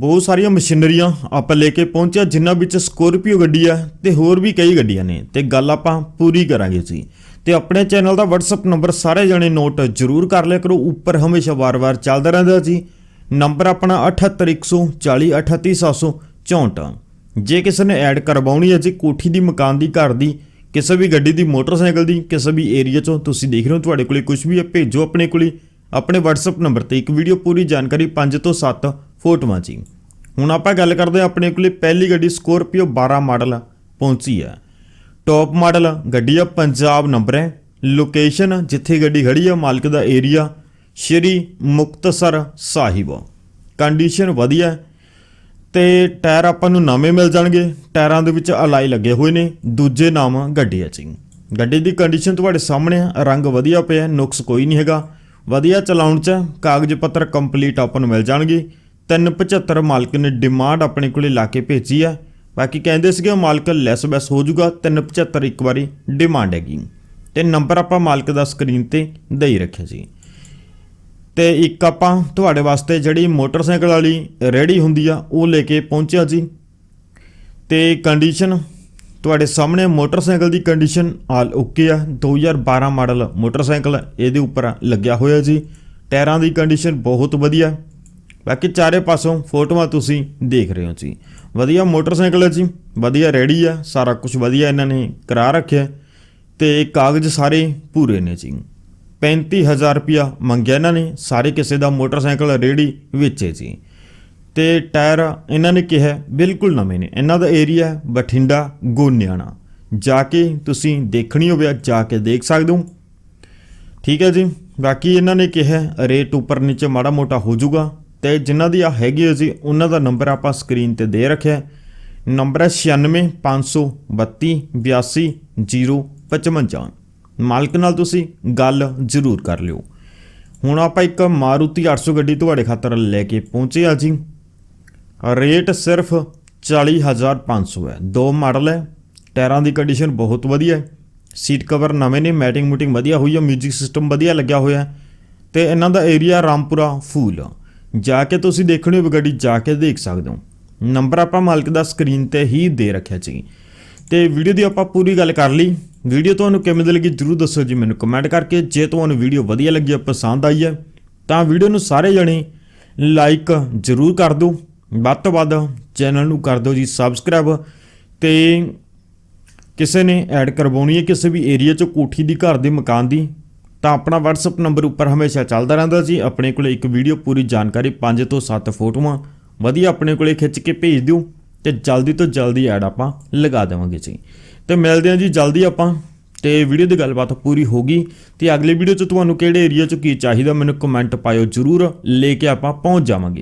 ਬਹੁਤ ਸਾਰੀਆਂ ਮਸ਼ੀਨਰੀਆਂ ਆਪਾਂ ਲੈ ਕੇ ਪਹੁੰਚਿਆ ਜਿਨ੍ਹਾਂ ਵਿੱਚ ਸਕੋਰਪੀਓ ਗੱਡੀ ਆ ਤੇ ਹੋਰ ਵੀ ਕਈ ਗੱਡੀਆਂ ਨੇ। ਤੇ ਗੱਲ ਆਪਾਂ ਪੂਰੀ ਕਰਾਂਗੇ ਜੀ। ਤੇ ਆਪਣੇ ਚੈਨਲ ਦਾ WhatsApp ਨੰਬਰ ਸਾਰੇ ਜਣੇ ਨੋਟ ਜ਼ਰੂਰ ਕਰ ਲਿਆ ਕਰੋ। ਉੱਪਰ ਹਮੇਸ਼ਾ ਵਾਰ-ਵਾਰ ਚੱਲਦਾ ਰਹਿੰਦਾ ਜੀ। ਨੰਬਰ ਆਪਣਾ 7814038764 ਜੇ ਕਿਸੇ ਨੇ ਐਡ ਕਰਵਾਉਣੀ ਹੈ ਜੀ, ਕੋਠੀ ਦੀ, ਮਕਾਨ ਦੀ, ਘਰ ਦੀ, ਕਿਸੇ ਵੀ ਗੱਡੀ ਦੀ, ਮੋਟਰਸਾਈਕਲ ਦੀ, ਕਿਸੇ ਵੀ ਏਰੀਆ ਚੋਂ ਤੁਸੀਂ ਦੇਖ ਰਹੇ ਹੋ, ਤੁਹਾਡੇ ਕੋਲੇ ਕੁਝ ਵੀ ਹੈ, ਭੇਜੋ ਆਪਣੇ ਕੋਲੇ। ਆਪਣੇ WhatsApp ਨੰਬਰ ਤੇ ਇੱਕ ਵੀਡੀਓ ਪੂਰੀ ਜਾਣਕਾਰੀ 5 ਤੋਂ 7 ਫੋਟੋਆਂ ਜੀ ਹੁਣ ਆਪਾਂ ਗੱਲ ਕਰਦੇ ਹਾਂ ਆਪਣੇ ਕੋਲੇ ਪਹਿਲੀ ਗੱਡੀ ਸਕੋਰਪੀਓ 12 ਮਾਡਲ ਪਹੁੰਚੀ ਹੈ। ਟੌਪ ਮਾਡਲ, ਗੱਡੀ ਆ, ਪੰਜਾਬ ਨੰਬਰ ਹੈ। ਲੋਕੇਸ਼ਨ ਜਿੱਥੇ ਗੱਡੀ ਖੜੀ ਆ, ਮਾਲਕ ਦਾ ਏਰੀਆ ਸ਼੍ਰੀ ਮੁਕਤਸਰ ਸਾਹਿਬ। ਕੰਡੀਸ਼ਨ ਵਧੀਆ ਹੈ। ਤੇ ਟਾਇਰ ਆਪਾਂ ਨੂੰ ਨਵੇਂ ਮਿਲ ਜਾਣਗੇ। ਟਾਇਰਾਂ ਦੇ ਵਿੱਚ ਅਲਾਈ ਲੱਗੇ ਹੋਏ ਨੇ। ਦੂਜੇ ਨਾਮ ਗੱਡੀ ਹੈ। ਜੀ ਗੱਡੀ ਦੀ ਕੰਡੀਸ਼ਨ ਤੁਹਾਡੇ ਸਾਹਮਣੇ ਆ। ਰੰਗ ਵਧੀਆ ਪਿਆ ਨੁਕਸ ਕੋਈ ਨਹੀਂ ਹੈਗਾ। ਵਧੀਆ ਚਲਾਉਣ ਚ ਕਾਗਜ਼ ਪੱਤਰ ਕੰਪਲੀਟ ਆਪਾਂ ਨੂੰ ਮਿਲ ਜਾਣਗੇ। 375 ਮਾਲਕ ਨੇ ਡਿਮਾਂਡ ਆਪਣੇ ਕੋਲੇ ਲਾ ਕੇ ਭੇਜੀ ਹੈ ਬਾਕੀ ਕਹਿੰਦੇ ਸੀਗੇ ਮਾਲਕ ਲੈਸ ਬੈਸ ਹੋ ਜਾਊਗਾ 375 ਇੱਕ ਵਾਰੀ ਡਿਮਾਂਡ ਹੈਗੀ। ਤੇ ਨੰਬਰ ਆਪਾਂ ਮਾਲਕ ਦਾ ਸਕਰੀਨ ਤੇ ਦੇ ਹੀ ਰੱਖਿਆ ਸੀ। ਤੇ ਇੱਕ ਆਪਾਂ ਤੁਹਾਡੇ ਵਾਸਤੇ ਜਿਹੜੀ ਮੋਟਰਸਾਈਕਲ ਵਾਲੀ ਰੈਡੀ ਹੁੰਦੀ ਆ, ਉਹ ਲੈ ਕੇ ਪਹੁੰਚਿਆ ਜੀ। ਤੇ ਕੰਡੀਸ਼ਨ ਤੁਹਾਡੇ ਸਾਹਮਣੇ ਮੋਟਰਸਾਈਕਲ ਦੀ ਕੰਡੀਸ਼ਨ ਆਲ ਓਕੇ ਆ। 2012 ਮਾਡਲ ਮੋਟਰਸਾਈਕਲ, ਇਹਦੇ ਉੱਪਰ ਲੱਗਿਆ ਹੋਇਆ ਜੀ। ਟਾਇਰਾਂ ਦੀ ਕੰਡੀਸ਼ਨ ਬਹੁਤ ਵਧੀਆ। ਬਾਕੀ ਚਾਰੇ ਪਾਸੋਂ ਫੋਟੋਆਂ ਤੁਸੀਂ ਦੇਖ ਰਹੇ ਹੋ ਜੀ। ਵਧੀਆ ਮੋਟਰਸਾਈਕਲ ਹੈ ਜੀ, ਵਧੀਆ ਰੈਡੀ ਆ, ਸਾਰਾ ਕੁਝ ਵਧੀਆ ਇਹਨਾਂ ਨੇ ਕਰਾ ਰੱਖਿਆ ਤੇ ਕਾਗਜ਼ ਸਾਰੇ ਪੂਰੇ ਨੇ ਜੀ। 35000 ਰੁਪਿਆ ਮੰਗਿਆ ਇਹਨਾਂ ਨੇ, ਸਾਰੇ ਕਿਸੇ ਦਾ ਮੋਟਰਸਾਈਕਲ ਰੇੜੀ ਵੇਚੇ ਜੀ। ਤੇ ਟਾਇਰ ਇਹਨਾਂ ਨੇ ਕਿਹਾ ਬਿਲਕੁਲ ਨਵੇਂ ਨੇ। ਇਹਨਾਂ ਦਾ ਏਰੀਆ ਬਠਿੰਡਾ, ਗੋਨਿਆਣਾ। ਜਾ ਕੇ ਤੁਸੀਂ ਦੇਖਣੀ ਹੋਵੇ ਜਾ ਕੇ ਦੇਖ ਸਕਦੇ ਹੋ। ਠੀਕ ਹੈ ਜੀ, ਬਾਕੀ ਇਹਨਾਂ ਨੇ ਕਿਹਾ ਰੇਟ ਉੱਪਰ ਨੀਚੇ ਮਾੜਾ ਮੋਟਾ ਹੋ ਜਾਊਗਾ। ਤੇ ਜਿਨ੍ਹਾਂ ਦੀ ਆ ਹੈਗੀ ਹੈ ਜੀ ਉਹਨਾਂ ਦਾ ਨੰਬਰ ਆਪਾਂ ਸਕਰੀਨ ਤੇ ਦੇ ਰੱਖਿਆ ਹੈ। ਨੰਬਰ ਹੈ 965232 82055 ਮਾਲਕ ਨਾਲ ਤੁਸੀਂ ਗੱਲ ਜ਼ਰੂਰ ਕਰ ਲਿਓ। ਹੁਣ ਆਪਾਂ ਇੱਕ ਮਾਰੂਤੀ 800 ਗੱਡੀ ਤੁਹਾਡੇ ਖਾਤਰ ਲੈ ਕੇ ਪਹੁੰਚੇ ਆ ਜੀ। ਰੇਟ ਸਿਰਫ 40500 ਹੈ। ਦੋ ਮਾਡਲ ਹੈ, ਟਾਇਰਾਂ ਦੀ ਕੰਡੀਸ਼ਨ ਬਹੁਤ ਵਧੀਆ ਹੈ। ਸੀਟ ਕਵਰ ਨਵੇਂ ਨੇ ਮੈਟਿੰਗ ਮੂਟਿੰਗ ਵਧੀਆ ਹੋਈ ਹੈ 뮤직 ਸਿਸਟਮ ਵਧੀਆ ਲੱਗਿਆ ਹੋਇਆ ਹੈ। ਤੇ ਇਹਨਾਂ ਦਾ ਏਰੀਆ ਰਾਮਪੁਰਾ ਫੂਲ ਜਾ ਕੇ ਤੁਸੀਂ ਦੇਖਣੀ ਹੋਵੇ ਗੱਡੀ, ਜਾ ਕੇ ਦੇਖ ਸਕਦੇ ਹੋ। ਨੰਬਰ ਆਪਾਂ ਮਾਲਕ ਦਾ ਸਕਰੀਨ ਤੇ ਹੀ ਦੇ ਰੱਖਿਆ ਜੀ ਤੇ ਵੀਡੀਓ ਦੀ ਆਪਾਂ ਪੂਰੀ ਗੱਲ ਕਰ ਲਈ। ਵੀਡੀਓ ਤੁਹਾਨੂੰ ਕਿਵੇਂ ਦੀ ਲੱਗੀ ਜਰੂਰ ਦੱਸੋ ਜੀ ਮੈਨੂੰ ਕਮੈਂਟ ਕਰਕੇ। ਜੇ ਤੁਹਾਨੂੰ ਵੀਡੀਓ ਵਧੀਆ ਲੱਗੀ ਪਸੰਦ ਆਈ ਹੈ, ਤਾਂ ਵੀਡੀਓ ਨੂੰ ਸਾਰੇ ਜਣੇ ਲਾਈਕ ਜਰੂਰ ਕਰ ਦਿਓ। ਵੱਧ ਤੋਂ ਵੱਧ ਚੈਨਲ ਨੂੰ ਕਰ ਦਿਓ ਜੀ ਸਬਸਕ੍ਰਾਈਬ ਤੇ ਕਿਸੇ ਨੇ ਐਡ ਕਰਵਾਉਣੀ ਹੈ ਕਿਸੇ ਵੀ ਏਰੀਆ 'ਚ ਕੋਠੀ ਦੀ, ਘਰ ਦੇ, ਮਕਾਨ ਦੀ ਤਾਂ ਆਪਣਾ WhatsApp ਨੰਬਰ ਉੱਪਰ ਹਮੇਸ਼ਾ ਚੱਲਦਾ ਰਹਿੰਦਾ ਜੀ ਆਪਣੇ ਕੋਲੇ ਇੱਕ ਵੀਡੀਓ ਪੂਰੀ ਜਾਣਕਾਰੀ 5 ਤੋਂ 7 ਫੋਟੋਆਂ। ਵਧੀਆ ਆਪਣੇ ਕੋਲੇ ਖਿੱਚ ਕੇ ਭੇਜ ਦਿਓ ਤੇ ਜਲਦੀ ਤੋਂ ਜਲਦੀ ਐਡ ਆਪਾਂ ਲਗਾ ਦੇਵਾਂਗੇ ਜੀ। ਤੇ ਮਿਲਦੇ ਹਾਂ ਜੀ ਜਲਦੀ ਆਪਾਂ। ਤੇ ਵੀਡੀਓ ਦੀ ਗੱਲਬਾਤ ਪੂਰੀ ਹੋ ਗਈ। ਤੇ ਅਗਲੇ ਵੀਡੀਓ 'ਚ ਤੁਹਾਨੂੰ ਕਿਹੜੇ ਏਰੀਆ 'ਚ ਕੀ ਚਾਹੀਦਾ ਮੈਨੂੰ ਕਮੈਂਟ ਪਾਇਓ ਜਰੂਰ। ਲੈ ਕੇ ਆਪਾਂ ਪਹੁੰਚ ਜਾਵਾਂਗੇ।